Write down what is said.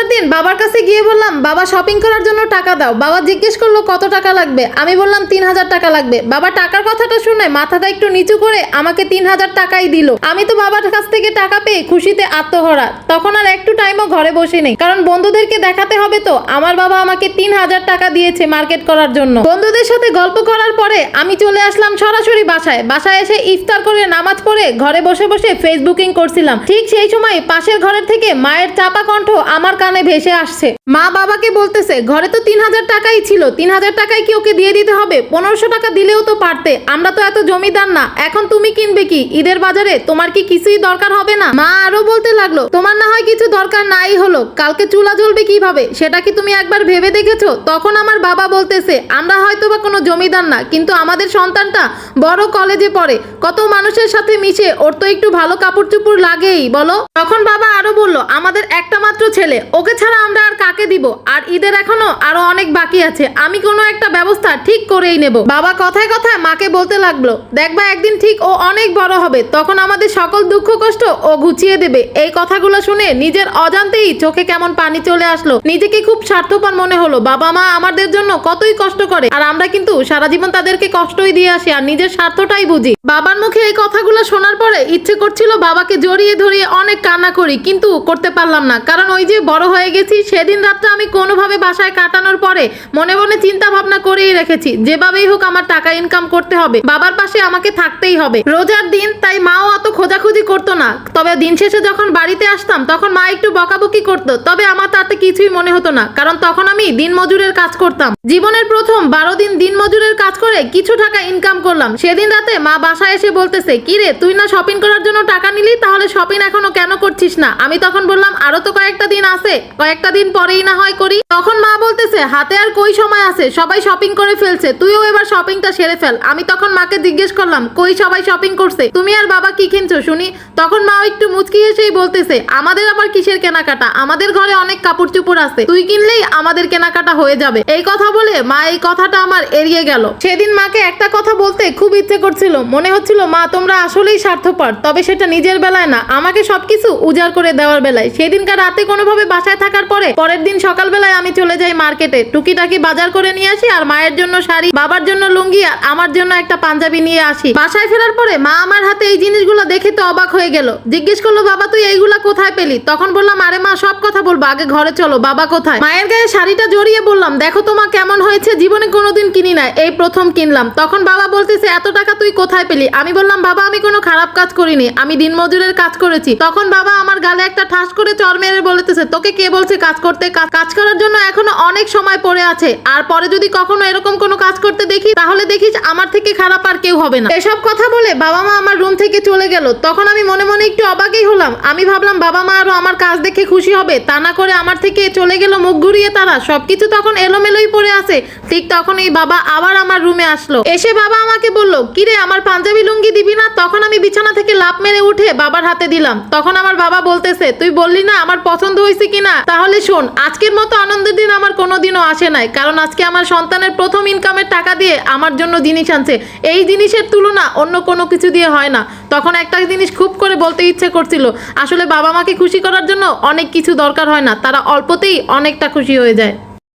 রোজার দিন বাবার কাছে গিয়ে বললাম, বাবা শপিং করার জন্য টাকা দাও। বাবা জিজ্ঞেস করল, কত টাকা লাগবে? আমি বললাম, তিন হাজার টাকা লাগবে। বাবা টাকার কথাটা শুনে মাথাটা একটু নিচু করে আমাকে তিন হাজার টাকাই দিল। আমি তো বাবার কাছ থেকে টাকা পেয়ে খুশিতে আত্মহরা। তখন আর একটু টাইমও ঘরে বসে নেই। কারণ বন্ধুদেরকে দেখাতে হবে তো, আমার বাবা আমাকে তিন হাজার টাকা দিয়েছে মার্কেট করার জন্য। বন্ধুদের সাথে গল্প করার পরে আমি চলে আসলাম সরাসরি বাসায়। বাসায় এসে ইফতার করে নামাজ পড়ে ঘরে বসে বসে ফেসবুকিং করছিলাম। ঠিক সেই সময় পাশের ঘরের থেকে মায়ের চাপা কণ্ঠ আমার কানে ভেসে আসছে। মা বাবাকে বলতেছে, ঘরে তো তিন হাজার টাকাই ছিল, তিন হাজার টাকায় কি ওকে দিয়ে দিতে হবে? পনেরোশো টাকা দিলেও তো পারতে, আমরা তো এত জমিদার না, এখন তুমি কিনবে কি? ঈদের বাজারে তোমার কি কিছুই দরকার হবে না? মা আরও বলতে লাগল, তোমার না হয় কিছু দরকার নাই হলো, কালকে চুলা জ্বলবে কীভাবে? সেটা কি তুমি একবার ভেবে দেখেছ? তখন আমার বাবা বলতেছে, আমরা হয়তো বা কোনো জমিদার না, কিন্তু আমাদের সন্তানটা বড় কলেজে পড়ে, কত মানুষের সাথে মিশে, ওর তো একটু ভালো কাপড় চুপড় লাগেই, বলো? তখন বাবা আরও বলল, আমাদের একটা মাত্র ছেলে, ওকে ছাড়া আমরা আর কাকে দিব? আর ঈদের এখনও আরও অনেক বাকি আছে, আমি কোনো একটা ব্যবস্থা ঠিক করেই নেব। বাবা কথায় কথায় মাকে বলতে লাগল দেখবা একদিন ঠিক ও অনেক বড় হবে, তখন আমাদের সকল দুঃখ কষ্ট ও ঘুচিয়ে দেবে। এই কথাগুলো শুনে নিজের অজান্তেই চোখে কেমন পানি চলে আসলো। নিজেকে খুব স্বার্থপর মনে হলো, বাবা মা আমাদের জন্য কতই কষ্ট করে, আর আমরা কিন্তু সারা জীবন তাদেরকে কষ্টই দিয়ে আসি, আর নিজের স্বার্থটাই বুঝি। বাবার মুখে এই কথাগুলো শোনার পরে ইচ্ছে করছিল বাবাকে জড়িয়ে ধরিয়ে অনেক কান্না করি, কিন্তু করতে পারলাম না। কারণ ওই যে বড় হয়ে গেছি, সেদিন রাতটা আমি কোনোভাবে বাসায় কাটানোর পরে মনে মনে চিন্তা ভাবনা করেই রেখেছি, যেভাবেই হোক আমার টাকা ইনকাম করতে হবে, বাবার পাশে আমাকে থাকতেই হবে। রোজার দিন, তাই মাও অত খোঁজাখুঁজি করতো না। তবে দিন শেষে যখন বাড়িতে আসতাম, তখন মা একটু বকাবকি করতো। তবে আমার তাতে কিছুই মনে হতো না, কারণ তখন আমি দিন মজুরের কাজ করতাম। জীবনের প্রথম বারো দিন দিন মজুরের কাজ করে কিছু টাকা ইনকাম করলাম। সেদিন রাতে মা বাসায় এসে বলতেছে কিরে তুই না শপিং করার জন্য টাকা নিলি? তাহলে শপিং এখনও কেন করছিস না? আমি তখন বললাম, আরও তো কয়েকটা দিন আছে, কয়েকটা দিন পরেই না হয় করি। তখন মা বলতেছে, হাতে আর কই সময় আছে? সবাই শপিং করে ফেলছে। তুইও এবার শপিংটা সেরে ফেল। আমি তখন মাকে জিজ্ঞেস করলাম, কই সবাই শপিং করছে? তুমি আর বাবা কি কিনছো শুনি। তখন মা একটু মুচকি এসেই বলতেছে, আমাদের আবার কিসের কেনাকাটা? আমাদের ঘরে অনেক কাপড় চুপড় আছে। তুই কিনলেই আমাদের কেনাকাটা হয়ে যাবে। এই কথা বলে মা এই কথাটা আমার এড়িয়ে গেল। সেদিন মাকে একটা কথা বলতে খুব ইচ্ছে করছিল। মনে হচ্ছিল, মা, তোমরা আসলেই স্বার্থপর, তবে সেটা নিজের বেলায় না। আমাকে সবকিছু উজাড় করে দেওয়ার বেলায়। সেদিনকার রাতে কোনোভাবে বাসায় থাকার পরে পরের দিন সকালবেলায় আমি চলে যাই মার্কেটে। টুকিটাকি বাজার করে নিয়ে আসি আর মায়ের জন্য শাড়ি, বাবার জন্য লুঙ্গি আর আমার জন্য একটা পাঞ্জাবি নিয়ে আসি। বাসায় ফেরার পরে মা আমার হাতে এই জিনিসগুলো দেখে তো অবাক হয়ে গেল। জিজ্ঞেস করল, বাবা, তুই এইগুলা কোথায় পেলি? তখন বললাম, আরে মা, সব কথা বলব, আগে ঘরে চলো, বাবা কোথায়? মায়ের গায়ে শাড়িটা জড়িয়ে বললাম, দেখো তোমা কেমন হয়েছে, জীবনে কোনোদিন কিনি না এই প্রথম কিনলাম। তখন বাবা বলতেছে, এত টাকা তুই কোথায় পেলি? আমি বললাম, বাবা, আমি কোনো খারাপ কাজ করিনি, আমি দিনমজুরের কাজ করেছি। তখন বাবা আমার গালে একটা ঠাস করে চর মেরে বলতেছে, তোকে কে বলছে কাজ করতে? কাজ- করার জন্য এখনও অনেক সময় পড়ে আছে, আর পরে যদি কখনো এরকম কোনো কাজ করতে দেখি, তাহলে দেখিস আমার থেকে খারাপ আর কেউ হবে না। এসব কথা বলে বাবা মা আমার রুম থেকে চলে গেল। তখন আমি মনে মনে একটু অবাকই হলাম। আমি ভাবলাম, বাবা মা আরও আমার কাজ দেখে খুশি হবে। তা না করে আমার থেকে চলে গেল মুখ ঘুরিয়ে তারা। সবকিছু তখন এলোমেলোই পড়ে আছে। ঠিক তখন এই বাবা আবার আমার রুমে আসলো। এসে বাবা আমাকে বলল কিরে আমার পাঞ্জাবি লুঙ্গি দিবি না? তখন আমি বিছানা থেকে লাফ মেরে উঠে বাবার হাতে দিলাম। তখন আমার বাবা বলতেছে, তুই বললি না আমার পছন্দ হয়েছে কিনা? তাহলে শোন, আজকের মতো আনন্দের দিন আমার কোনোদিনও আসে নাই। কারণ আজকে আমার সন্তানের প্রথম ইনকামের টাকা দিয়ে আমার জন্য জিনিস আনছে। এই জিনিসের তুলনা অন্য কোনো কিছু দিয়ে হয় না। তখন একটা জিনিস খুব করে বলতে ইচ্ছে করছিল। আসলে বাবা মাকে খুশি করার জন্য অনেক কিছু দরকার হয় না, তারা অল্পতেই অনেকটা খুশি হয়ে যায়।